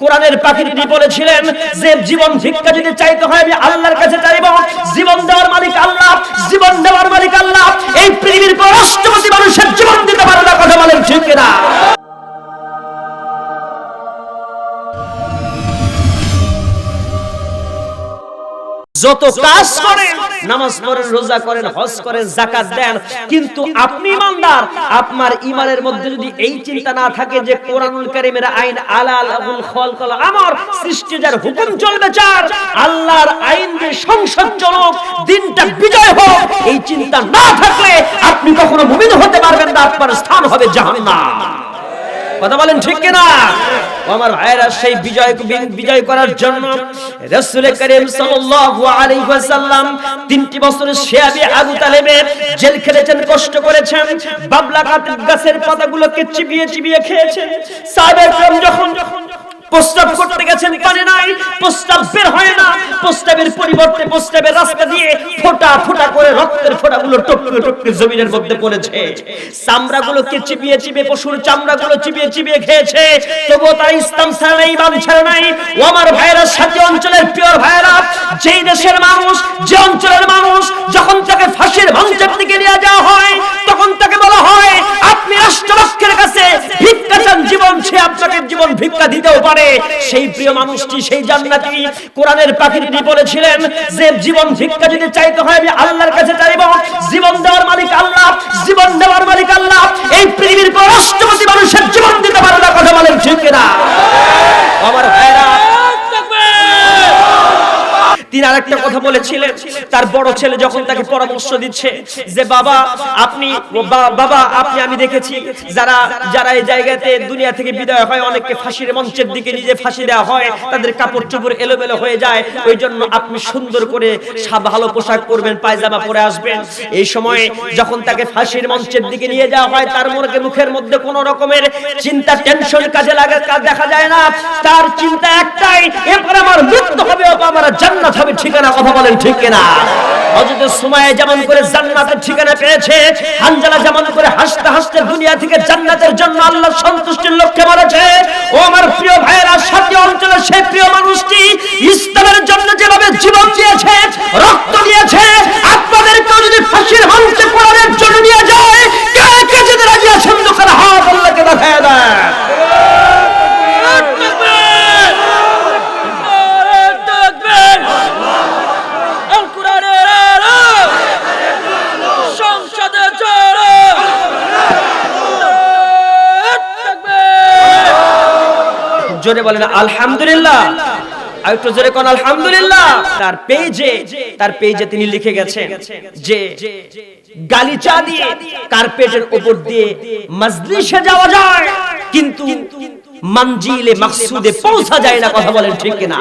কোরআনের পাখি পাখিটি বলেছিলেন, যে জীবন ভিক্ষা যদি চাইতে হয়, আমি আল্লাহর কাছে চাইব। জীবন দেওয়ার মালিক আল্লাহ, জীবন দেওয়ার মালিক আল্লাহ। এই পৃথিবীর পর রাষ্ট্রপতি মানুষের জীবন দিতে পারে না কথা বলেন ঠিক কিনা? যত কাজ করেন নামাজ পড়েন রোজা করেন হজ করেন জাকাত দেন কিন্তু আপনি ইমানদার আপনার ইমানের মধ্যে যদি এই চিন্তা না থাকে যে কোরআনুল কারীমের আইন আলাল আবুল খলকল আমার সৃষ্টি যার হুকুম চলবে চার। আল্লাহর আইন যে সংসদ চলক দিনটা বিজয় হোক এই চিন্তা না থাকলে আপনি কখনো মুমিন হতে পারবেন না আপনার স্থান হবে জাহান্নাম। কথা বলেন ঠিক কিনা? আমার ভাইরা সেই বিজয় বিজয় করার জন্য রাসূল করিম সাল্লাল্লাহু আলাইহি ওয়াসাল্লাম তিনটি বছর শিয়াবি আবু তালেবের জেল খেটেছেন কষ্ট করেছেন বাবলা গাছের পাতাগুলোকে চিবিয়ে চিবিয়ে খেয়েছেন। সাহাবায়ে যখন যখন প্রস্তাব করতে গেছেন, পারে নাই। প্রস্তাব বের হয় না। প্রস্তাবের পরিবর্তে প্রস্তাবের রাস্তা দিয়ে করে রক্তের টপকে টপকে জমিনের মধ্যে পড়েছে। পশুর খেয়েছে। তবুও তার ইসলাম ছাড়া নাই ইমান ছাড়া নাই। ভাইয়েরা, সাথে অঞ্চলের পিওর ভাইয়েরা, যেই দেশের মানুষ, যে অঞ্চলের মানুষ, যখন তাকে ফাঁসির মঞ্চের দিকে নিয়ে যাওয়া ভিক্ষা দিতেও পারে। সেই প্রিয় মানুষটি, সেই জান্নাতি কোরআনের পাখিটি বলেছিলেন যে, জীবন ভিক্ষা যদি চাইতে হয় আমি আল্লাহর কাছে চাইব। জীবন দেওয়ার মালিক আল্লাহ, জীবন দেওয়ার মালিক আল্লাহ। এই পৃথিবীর রাষ্ট্রপতি মানুষের জীবন দিতে পারে না কথা বলেন ঠিক না আমার ভাইরা তিনি আরেকটা কথা বলেছিলেন, তার বড় ছেলে যখন তাকে পরামর্শ দিচ্ছে যে, বাবা, আপনি বাবা, আপনি, আমি দেখেছি যারা যারা এই জায়গাতে দুনিয়া থেকে বিদায় হয়, অনেককে ফাঁসির মঞ্চের দিকে নিজে ফাঁসি দেওয়া হয়, তাদের কাপড় চোপড় এলোমেলো হয়ে যায় ওই জন্য আপনি সুন্দর করে ভালো পোশাক পরবেন, পায়জামা পরে আসবেন। এই সময়ে যখন তাকে ফাঁসির মঞ্চের দিকে নিয়ে যাওয়া হয়, তার মনে মুখের মধ্যে কোন রকমের চিন্তা টেনশন কাজে লাগে দেখা যায় না। তার চিন্তা একটাই এরপর আমার মৃত্যু হবে আমার জান্নাত হবে ঠিকানা কথা বলেন ঠিক কিনা? হযরত সুমাইয়া যেমন করে জান্নাতের ঠিকানা পেয়েছে, হানজালা যেমন করে হাসতে হাসতে দুনিয়া থেকে জান্নাতের জন্য সন্তুষ্টির লক্ষ্যে বলেছে, ও আমার প্রিয় ভাইয়েরা, সাথী অঞ্চলের সেই প্রিয় মানুষটি ইসলামের জন্য যেভাবে জীবন দিয়েছে, রক্ত দিয়েছে, আপনাদেরকেও যদি ফাঁসির মঞ্চে কোরআনের জন্য নিয়ে যায় কে কে যেতে রাজি আছেন দোকান হাত আল্লাহকে দেখায় দেয় সংসদে চলো জোরে বলেন, আলহামদুলিল্লাহ। জোরে কোন, আলহামদুলিল্লাহ। তার পেজে তার পেজে তিনি লিখে গেছেন যে গালিচা দিয়ে কার্পেটের উপর দিয়ে মজলিসে যাওয়া যায়, কিন্তু মঞ্জিলে মাকসুদে পৌঁছা যায় না। কথা বলেন ঠিক কিনা?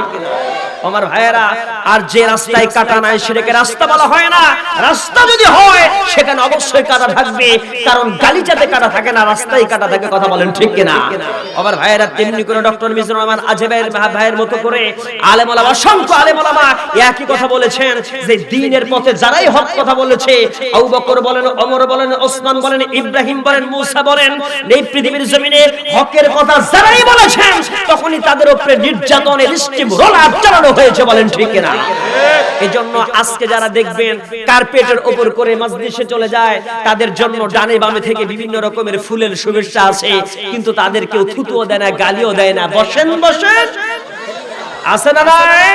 আমার ভাইয়েরা, আর যে রাস্তায় কাটা নাই সেটাকে রাস্তা বলা হয় না। রাস্তা যদি হয়, সেখানে অবশ্যই কাটা থাকবে, কারণ গালিচাতে কাটা থাকে না, রাস্তায় কাটা থাকে, কথা বলেন ঠিক কিনা? আমার ভাইয়েরা, তেমনি করে ডক্টর মিজুর রহমান আজেবের ভাইয়ের মতো করে আলেম ওলামা অসংখ্য আলেম ওলামা একই কথা বলেছেন যে দিনের পথে যারাই হক কথা বলেছে, আবু বকর বলেন, ওমর বলেন, ওসমান বলেন, ইব্রাহিম বলেন, মুসা বলেন, এই পৃথিবীর জমিনে হকের কথা যারাই বলেছেন, তখনই তাদের উপরে নির্যাতনের স্টিম রোল আপ চালানো হয়েছে বলেন ঠিক কিনা? এই জন্য আজকে যারা দেখবেন কার্পেটের উপর করে মজলিসে চলে যায়, তাদের জন্য ডানে বামে থেকে বিভিন্ন রকমের ফুলের শুভেচ্ছা আছে, কিন্তু তাদের কেউ থুতুও দেয় না, গালিও দেয় না। বসেন বসেন। আছে না নাই?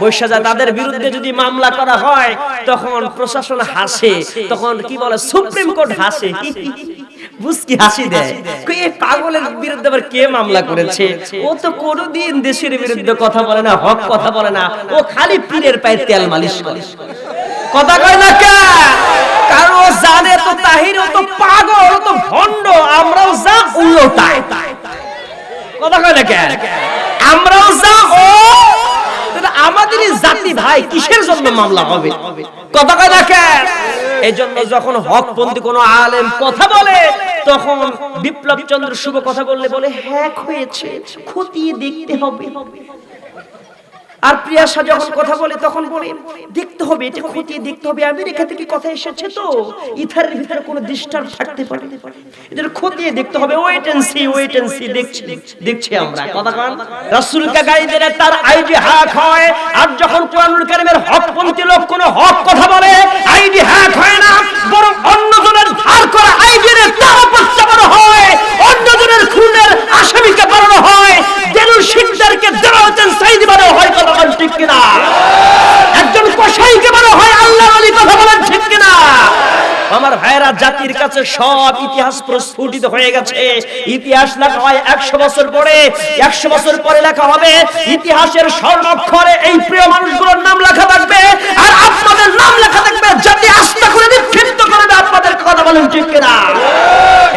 বৈশা তাদের বিরুদ্ধে যদি মামলা করা হয়, তখন প্রশাসন হাসে, তখন কি বলে, সুপ্রিম কোর্ট হাসে। বুঝকি হাসি দেয়। এই পাগলের বিরুদ্ধে আবার কে মামলা করেছে? ও তো কোনোদিন দেশের বিরুদ্ধে কথা বলে না হক কথা বলে না। ও খালি পীরের পায়ে তেল মালিশ করে। কথা কয় না কে? কারণ ও জানে তো তাহির ও তো পাগল ও তো ভণ্ড আমরাও যা উল্টোটায় কথা কয় না আমরাও যা ও। আমাদেরই জাতি ভাই কিসের জন্য মামলা হবে? কথা কয় না কে? এই জন্য যখন হকপন্থী কোনো আলেম কথা বলে তখন বিপ্লব চন্দ্র শুভ কথা বললে বলে হ্যাক হয়েছে খতিয়ে দেখতে হবে। আর প্রিয়াসা যখন কথা বলে, তখন বলে, দেখতে হবে, এটা খতিয়ে দেখতে হবে। আমেরিকা থেকে কথা এসেছে তো ইথারের ভিতরে কোনো ডিস্টার্ব থাকতে পারে। এটা খতিয়ে দেখতে হবে। Wait and see wait and see দেখছি দেখছি আমরা। কথা কান। রাসূল কা গাইদের তার আইডি হ্যাক হয়। আর যখন কোরআনুল কারীমের হকপন্থী লোক কোনো হক কথা বলে আইডি হ্যাক হয় না। বরং অন্যজনের ধার করা আইডির তার উপর চাপানো হয়। অন্যজনের খুনের আসামিকে বানানো হয়। দেনুর শিকদারকে হচ্ছেন সাইদি মানে হয় কথা ঠিক কিনা? একজন আমার ভাইরা জাতির কাছে সব ইতিহাস প্রস্ফুটিত হয়ে গেছে। ইতিহাস লেখা হয় একশো বছর পরে, একশো বছর পরে লেখা হবে, ইতিহাসের স্বর্ণাক্ষরে এই প্রিয় মানুষগুলোর নাম লেখা থাকবে, আর আপনাদের নাম লেখা থাকবে, জাতি আস্থা করে নিক্ষিপ্ত করবে, আপনাদের কথা বলেন ঠিক কিনা?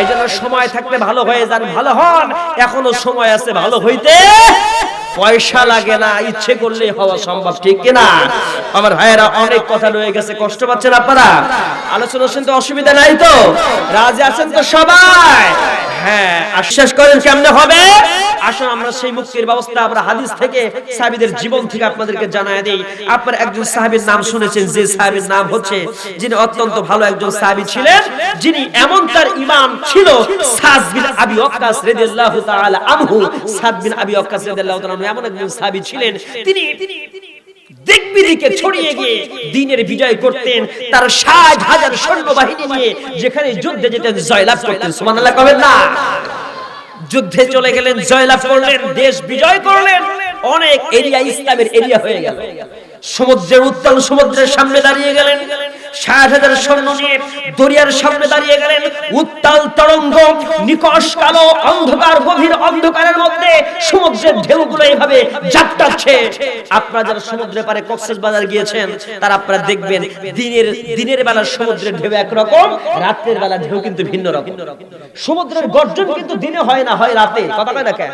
এই জন্য সময় থাকলে ভালো হয়ে যান, ভালো হন। এখনও সময় আছে ভালো হইতে। পয়সা লাগে না, ইচ্ছে করলে হওয়া সম্ভব, ঠিক কিনা? আমার ভাইয়েরা অনেক কথা রয়ে গেছে, কষ্ট পাচ্ছেন আপনারা? আলোচনা শুনতে অসুবিধা নাই তো? রাজি আছেন তো সবাই? হ্যাঁ একজন সাহাবীর নাম শুনেছেন, যে সাহাবীর নাম হচ্ছে যিনি অত্যন্ত ভালো একজন সাহাবী ছিলেন, যিনি এমন তার ছিল, সাদ বিন আবি এমন একজন সাহাবী ছিলেন, তিনি দিকবিদিকে ছড়িয়ে গিয়ে দিনের বিজয় করতেন তার ষাট হাজার সৈন্যবাহিনী নিয়ে যেখানে যুদ্ধে যেতেন জয়লাভ করতেন সুবহানাল্লাহ কবেন না? যুদ্ধে চলে গেলেন জয়লাভ করলেন দেশ বিজয় করলেন। অনেক এরিয়া ইসলামের এরিয়া হয়ে গেল। সমুদ্রের উত্তাল সমুদ্রের সামনে দাঁড়িয়ে গেলেন। পারে তারা আপনারা দেখবেন দিনের দিনের সমুদ্রের ঢেউ একরকম, রাতের বেলা ঢেউ কিন্তু ভিন্ন রকম। সমুদ্রের গর্জন কিন্তু দিনে হয় না, হয় রাতে। কথা না কেন?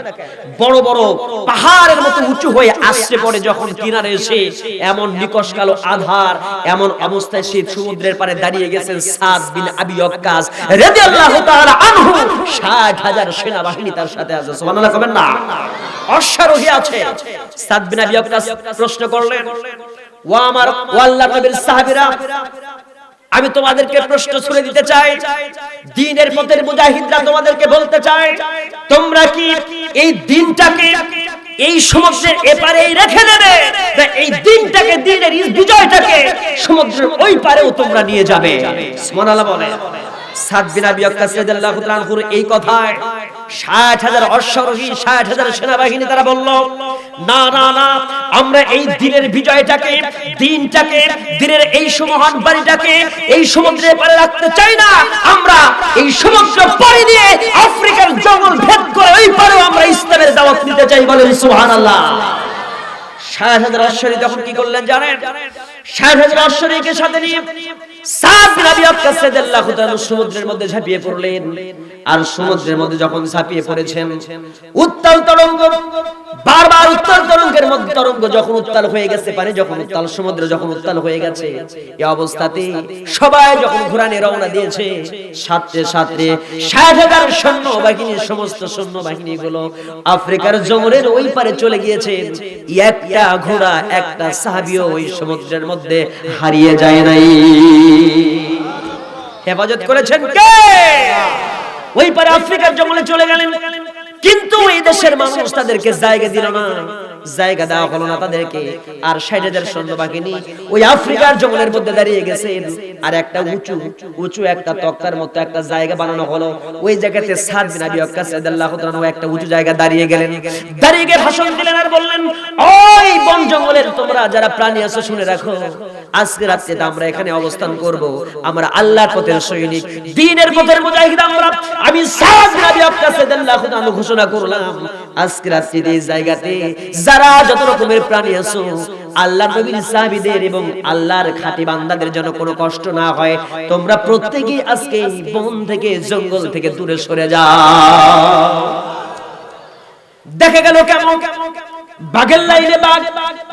বড় বড় পাহাড়ের মতো উঁচু হয়ে আসছে পড়ে যখন কিনারে এসে এমন নিকশ কালো আধার, এমন অবস্থায় সমুদ্রের পারে দাঁড়িয়ে গেছেন সাদ বিন আবি ওয়াক্কাস। রাদিয়াল্লাহু তাআলা আনহু। 60000 সেনাবাহিনী তার সাথে আছে। সুবহানাল্লাহ কবেন না? অশ্বারোহী আছে। সাদ বিন আবি ওয়াক্কাস প্রশ্ন করলেন ও আমার ও আল্লাহর নবীর সাহাবীরা আমি তোমাদেরকে প্রশ্ন ছুড়ে দিতে চাই। দিনের পথের মুজাহিদরা তোমাদেরকে বলতে চাই তোমরা কি এই দিনটাকে এই সমুদ্রের এপারেই রেখে দেবে? দিনের বিজয়টাকে সমুদ্রের ওই পারেও তোমরা নিয়ে যাবে। সুবহানাল্লাহ বলে। সাদ বিন আবি ওয়াক্কাস রাদিয়াল্লাহু তাআলা এই কথায় ষাট হাজার অশ্বারোহী, ষাট হাজার সেনাবাহিনী তারা বলল, না না না, আমরা এই দিনের বিজয়টাকে, দিনটাকে, দিনের এই সুমহান বাড়িটাকে এই সমুদ্রের পারে রাখতে চাই না। আমরা এই সমুদ্র পাড়ি দিয়ে আফ্রিকার জঙ্গল ভেদ করে ওই পারেও আমরা ইসলামের দাওয়াত নিতে চাই বলেন সুবহানাল্লাহ। ষাট রাজশাহী তখন কি করলেন জানেন? অবস্থাতে সবাই যখন রওনা দিয়েছে, সাথে সাথে ষাট হাজার সৈন্য সমস্ত সৈন্য বাহিনীগুলো আফ্রিকার জঙ্গলের ওই পারে চলে গিয়েছে। একটা ঘোড়া, একটা সাহাবিও ওই সমুদ্রের মধ্যে হারিয়ে যায় নাই। হেফাজত করেছেন কে? ওই পারে আফ্রিকার জঙ্গলে চলে গেলেন। কিন্তু এই দেশের মানুষ তাদেরকে জায়গা দিল না। জায়গা দেওয়া হলো না তাদেরকে। আর ষাট হাজার সৈন্যবাহিনী ওই আফ্রিকার জঙ্গলের মধ্যে দাঁড়িয়ে গেছে। আর একটা উঁচু উঁচু একটা তক্তার মতো একটা জায়গা বানানো হলো। ওই জায়গাতে সাদ বিন আবি ওয়াক্কাস একটা উঁচু জায়গা দাঁড়িয়ে গেলেন। দাঁড়িয়ে গিয়ে ভাষণ দিলেন আর বললেন, ওই বন জঙ্গলের তোমরা যারা প্রাণী আছো শুনে রাখো। আজকে রাতে আমরা এখানে অবস্থান করব আমরা আল্লাহর পথের সৈনিক দ্বীনের পথের মুজাহিদ আমরা। আমি সাদ বিন আবি ওয়াক্কাস রাদিয়াল্লাহু তাআলা ঘোষণা করলাম আজকে রাতে এই জায়গাতে যারা যত রকমের প্রাণী আছো আল্লাহ নবীর সাহাবীদের এবং আল্লাহর খাঁটি বান্দাদের জন্য কোনো কষ্ট না হয় তোমরা প্রত্যেকেই আজকে এই বন থেকে জঙ্গল থেকে দূরে সরে যাও। দেখা গেল কেমন? বাঘের লাইনে বাঘ,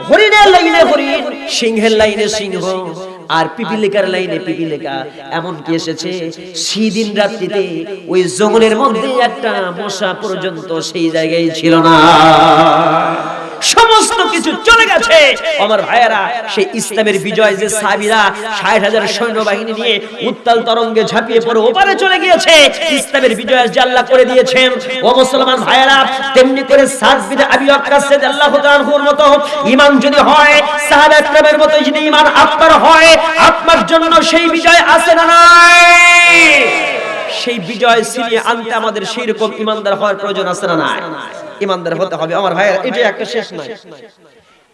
হরিণের লাইনে হরিণ, সিংহের লাইনে সিংহ, আর পিপিলিকার লাইনে পিপিলিকা। এমন কি এসেছে সেদিন রাত্রিতে ওই জঙ্গলের মধ্যে একটা মশা পর্যন্ত সেই জায়গায় ছিল না। কিছু চলে গেছে। আমার ভাইয়েরা, সেই ইসলামের বিজয় যে সাবিরা ষাট হাজার সৈন্যবাহিনী নিয়ে উত্তাল তরঙ্গে ঝাঁপিয়ে পড়ে ওপারে চলে গিয়েছে, ইসলামের বিজয় যে আল্লাহ করে দিয়েছেন। ও মুসলমান ভাইয়েরা, তেমনি করে সাদ বিন আবি ওয়াক্কাস রাদিয়াল্লাহু তাআলার মতো ঈমান যদি হয়, সাহাবা একরামের মতো যদি ঈমান আপনার হয়, আপনার জন্য সেই বিজয় আছে না নাই? সেই বিজয় ছিনিয়ে আনতে আমাদের সেই রকম ইমানদার হওয়ার প্রয়োজন আছে না নাই? ইমানদার হতে হবে। আমার ভাইয়ের এটা একটা শেষ নয়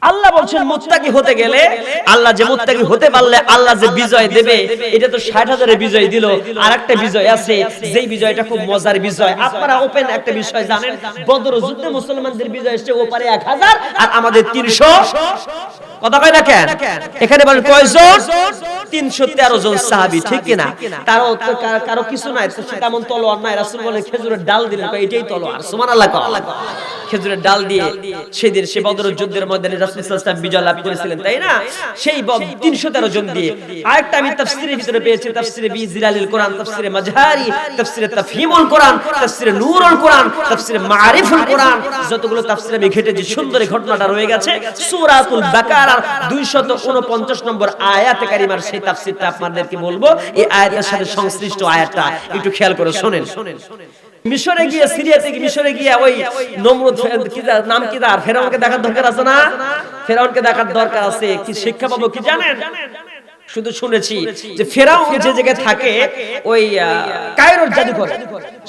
আল্লাহ বলছেন মুত্তাকি হতে গেলে আল্লাহ যে মুত্তাকি হতে পারলে আল্লাহ যে বিজয় দেবে এটা তো ষাট হাজারের বিজয় দিল আর একটা বিজয় আছে যেই বিজয়টা খুব মজার বিজয় আপনারা ওপেন একটা বিষয় জানেন বদর যুদ্ধে মুসলমানদের বিজয় এসছে ওপারে এক হাজার আর আমাদের তিনশো। কথা কয় না কেন এখানে বলেন কয়জন? তিনশো তেরো জন সাহাবি ঠিক কিনা? তারও তো কারও কিছু নাই তেমন তলোয়ার নাই রাসুল বলেন খেজুরের ডাল দিলেন এটাই তলোয়ার সুমান আল্লাহ খেজুরের ডাল দিয়ে সেদিন সে বদর যুদ্ধের মধ্যে ওয়াসাল্লাম বিজয় লাভ করেছিলেন তাই না? সেই তিনশো তেরো জন দিয়ে আরেকটা আমি তাফসিরের ভিতরে পেয়েছি তাফসিরে বি জিলালিল কোরআন তাফসিরে মাজহারি তাফসিরে তাফহিমুল কোরআন তাফসিরে নূরুল কোরআন তাফসিরে মারিফুল কোরআন। যতগুলো তাফসিরে আমি ঘেটেছি সুন্দর ঘটনাটা রয়ে গেছে সূরাতুল বাকারার 249 নম্বর আয়াতে কারিমার সেই তাফসিরটা আপনাদেরকে বলব। এই আয়াতের সাথে সংশ্লিষ্ট আয়াতটা একটু খেয়াল করে শোনেন শুনেন। মিশরে গিয়ে সিরিয়াতে গিয়ে মিশরে গিয়ে ওই নমরুদ নাম কি তার? ফেরাউনকে দেখার দরকার আছে না? ফেরাউনকে দেখার দরকার আছে। কি শিক্ষা পাবো কি জানেন? শুধু শুনেছি যে ফেরাউন যে জায়গায় থাকে, ওই কায়রোর জাদুঘর।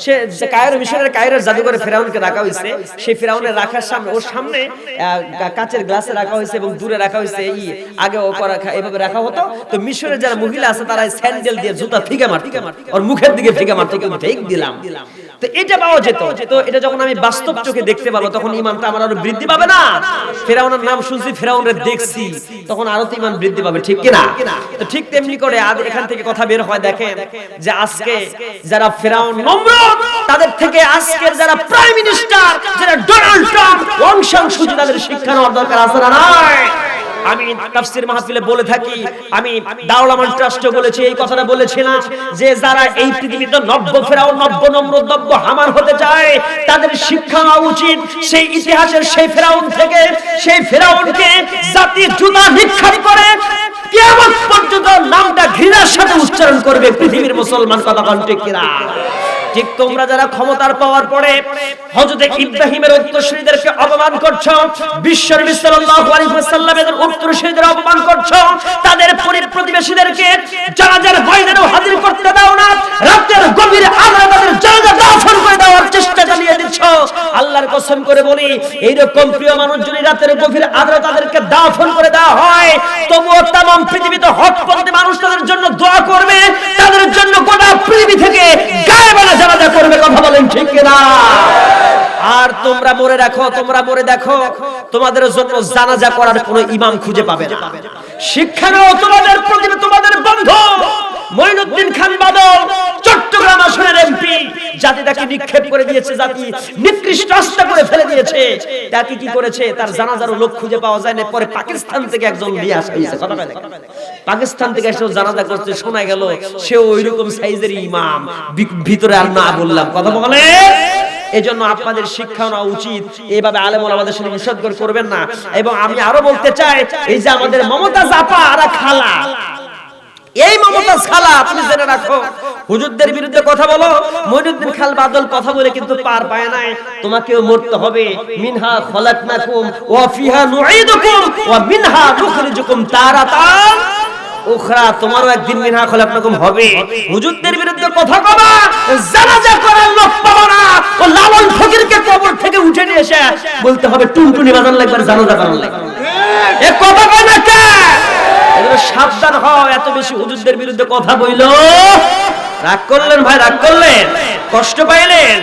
সে যে কায়রো মিশরের কায়রোর জাদুঘরে ফেরাউনকে রাখা হয়েছে। সেই ফেরাউনের রাখার সামনে, ওর সামনে কাচের গ্লাসে রাখা হয়েছে এবং দূরে রাখা হয়েছে এই আগে ও করা এভাবে রাখা হতো। তো মিশরের যারা মহিলা আছে, তারা স্যান্ডেল দিয়ে জুতা ফিকে মারত ওর মুখের দিকে ফিকে মারত ঠিক দিলাম। তো এটা পাওয়া যেত। তো এটা যখন আমি বাস্তব চোখে দেখতে পাবো তখন ইমানটা আমার আরও বৃদ্ধি পাবে না। ফেরাউনের নাম শুনছি দেখছি। তখন আরও তো ইমান বৃদ্ধি পাবে, ঠিক কিনা? তো ঠিক তেমনি করে আজ এখান থেকে কথা বের হয়, দেখেন যে আজকে যারা ফেরাউন নমরুদ তাদের থেকে আজকের যারা প্রাইম মিনিস্টার, যারা ডোনাল্ড ট্রাম্প অংশাংশ তাদের শিক্ষা নেওয়ার দরকার আছে না নাই? আমি তাফসীর মাহফিলে বলে থাকি, আমি দাওলামান ট্রাস্টে বলেছি, এই কথাটা বলেছিলাম যে যারা এই পৃথিবীতে নব্য ফেরাও নব্য নম্র নব্য হামার হতে চায়, তাদের শিক্ষা নেওয়া উচিত। সেই ইতিহাসের সেই ফেরাউন থেকে, সেই ফেরাউনকে জাতি জুতা নিক্ষেপ করে কিয়ামত পর্যন্ত নামটা ঘৃণার সাথে উচ্চারণ করবে পৃথিবীর মুসলমান, কথা কণ্ঠে কিনা? ঠিক তোমরা যারা ক্ষমতার পাওয়ার পরে হযরতে ইব্রাহিমের উত্তরসূরিদেরকে অপমান করছ বিশ্বনবী সাল্লাল্লাহু আলাইহি ওয়াসাল্লামের উত্তরসূরিদের অপমান করছ, তাদের পরি- প্রতিবেশীদেরকে জানাজার ময়দানেও হাজির করতে দাও না, রাতের গভীরে আলো তাদের জানাজা দাফন করে দেওয়ার চেষ্টা চালিয়ে দিচ্ছ। আল্লাহর কসম করে বলি, এইরকম প্রিয় মানুষ যদি রাতের গভীর আলো তাদেরকে দাফন করে দেওয়া হয়, তবুও তামাম পৃথিবীতে হকপন্থী মানুষ তাদের জন্য দোয়া করবে তাদের জন্য গোটা পৃথিবী থেকে গায়েবানা জানাজা করবে কথা বলেন ঠিক কিনা আর তোমরা মরে রাখো তোমরা মরে দেখো। তোমাদের জন্য জানাজা করার কোনো ইমাম খুঁজে পাবে না। শিক্ষা নাও তোমাদের প্রতি তোমাদের বন্ধু। মঈনুদ্দিন খান বাদল, চট্টগ্রাম আসনের এমপি। জাতি তাকে নিক্ষেপ করে দিয়েছে, জাতি নিকৃষ্ট আস্থা করে ফেলে দিয়েছে। তাকে কি করেছে? তার জানাজারও লোক খুঁজে পাওয়া যায় না। পরে পাকিস্তান থেকে একজন নিয়ে আসা হয়েছে। পাকিস্তান থেকে এসে জানাজা করতে শোনা গেল, সে ওই রকম সাইজের ইমাম। ভিতরে আর না বললাম। কথা বলে? এজন্য আপনাদের শিক্ষা নেওয়া উচিত। এইভাবে আলেম আমাদের সাথে নিষেধ করবেন না। এবং আমি আরও বলতে চাই, এই যে আমাদের মমতা জাপা আর খালা। এই মমতাজ খালা তুমি জেনে রাখো, হুজুরদের বিরুদ্ধে কথা বলো, মইনুদ্দিন খাল বাদল কথা বলে কিন্তু পার পায় নাই। তোমাকেও মরতে হবে। মিনহা খলাকনাকুম ওয়া ফিহা নুঈদুকুম ওয়া মিনহা নুখরিজুকুম তারাতান। উখরা, তোমারও একদিন মিনহা খলাকনাকুম হবে। হুজুরদের বিরুদ্ধে কথা কবা, জানাজা করার লোক পাবো না। ও লালন ফকিরকে কবর থেকে উঠে নিয়ে এসে বলতে হবে, টুনটুনি বাজান লাগবে আর জানাজা করার লাগবে এ কথা কয় না কে? এগুলো সাবধান হও, এত বেশি হুজুরদের বিরুদ্ধে কথা বইল। রাগ করলেন ভাই, রাগ করলেন। কষ্ট পাইলেন।